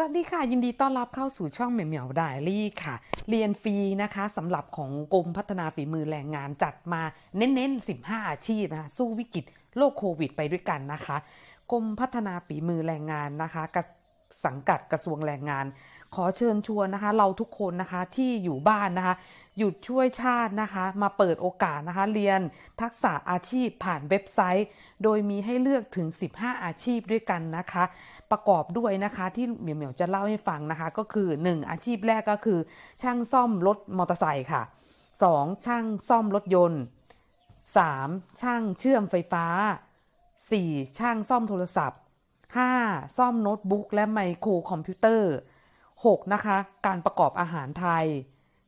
สวัสดีค่ะ ยินดีต้อนรับเข้าสู่ช่องเหมียวเหมียวไดอารี่ค่ะ เรียนฟรีนะคะสำหรับของกรมพัฒนาฝีมือแรงงานจัดมาเน้นๆ 15 อาชีพนะคะสู้วิกฤตโรคโควิดไปด้วยกันนะคะกรมพัฒนาฝีมือแรงงานนะคะกระ สังกัดกระทรวงแรงงาน ขอเชิญชวนนะคะ เราทุกคนนะคะที่อยู่บ้านนะคะ หยุดช่วยชาตินะคะ มาเปิดโอกาสนะคะ เรียนทักษะอาชีพผ่านเว็บไซต์ โดยมีให้เลือกถึง 15 อาชีพด้วยกันนะคะ ประกอบด้วยนะคะที่เหมียวเหมียวจะเล่าให้ฟังนะคะ ก็คือ 1 อาชีพแรกก็คือ ช่างซ่อมรถมอเตอร์ไซค์ค่ะ 2. ช่างซ่อมรถยนต์ 3. ช่างเชื่อมไฟฟ้า 4. ช่างซ่อมโทรศัพท์ 5. ซ่อมโน้ตบุ๊กและไมโครคอมพิวเตอร์ 6. นะคะ การประกอบอาหารไทย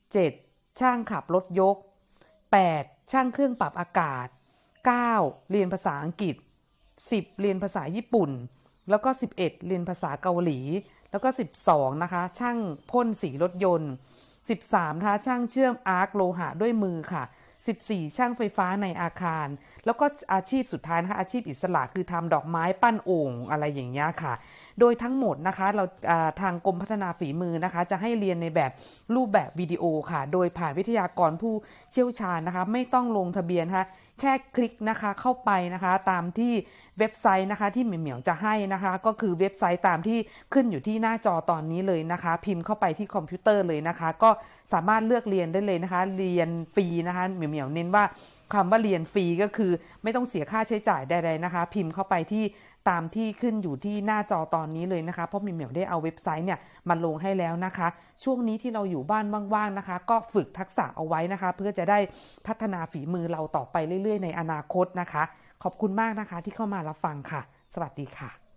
7. ช่างขับรถยก 8. ช่างเครื่องปรับอากาศ 9. เรียนภาษาอังกฤษ 10. เรียนภาษาญี่ปุ่น แล้วก็ 11 เรียนภาษาเกาหลี แล้วก็ 12 นะคะ ช่างพ่นสีรถยนต์ 13นะคะช่างเชื่อมอาร์คโลหะด้วยมือค่ะ 14 ช่างไฟฟ้าในอาคาร แล้วก็อาชีพสุดท้ายนะคะอาชีพอิสระคือทำดอกไม้ปั้นโอ่งอะไรอย่างเงี้ยค่ะ โดยทั้งหมดนะคะเราอ่าทางกรมพัฒนาฝีมือนะคะ จะให้เรียนในแบบรูปแบบวิดีโอค่ะ โดยผ่านวิทยากรผู้เชี่ยวชาญนะคะ ไม่ต้องลงทะเบียนนะคะ แค่คลิกนะคะเข้าไปนะคะตามที่เว็บไซต์นะคะที่เหมียวเหมียวจะให้นะคะ ก็คือเว็บไซต์ตามที่ขึ้นอยู่ที่หน้าจอตอนนี้เลยนะคะ พิมพ์เข้าไปที่คอมพิวเตอร์เลยนะคะ ก็สามารถเลือกเรียนได้เลยนะคะ เรียนฟรีนะคะเหมียวเหมียวเน้นว่า คำว่าเรียนฟรีก็คือไม่ต้องเสียค่าใช้จ่ายใดๆนะคะ พิมพ์เข้าไปที่ตามที่ขึ้นอยู่ที่หน้าจอตอนนี้เลยนะคะ เพราะมียวเหมียวได้เอาเว็บไซต์เนี่ยมาลงให้แล้วนะคะ ช่วงนี้ที่เราอยู่บ้านว่างๆนะคะ ก็ฝึกทักษะเอาไว้นะคะ เพื่อจะได้พัฒนาฝีมือเราต่อไปเรื่อยๆ ในอนาคตนะคะ ขอบคุณมากนะคะที่เข้ามารับฟังค่ะ สวัสดีค่ะ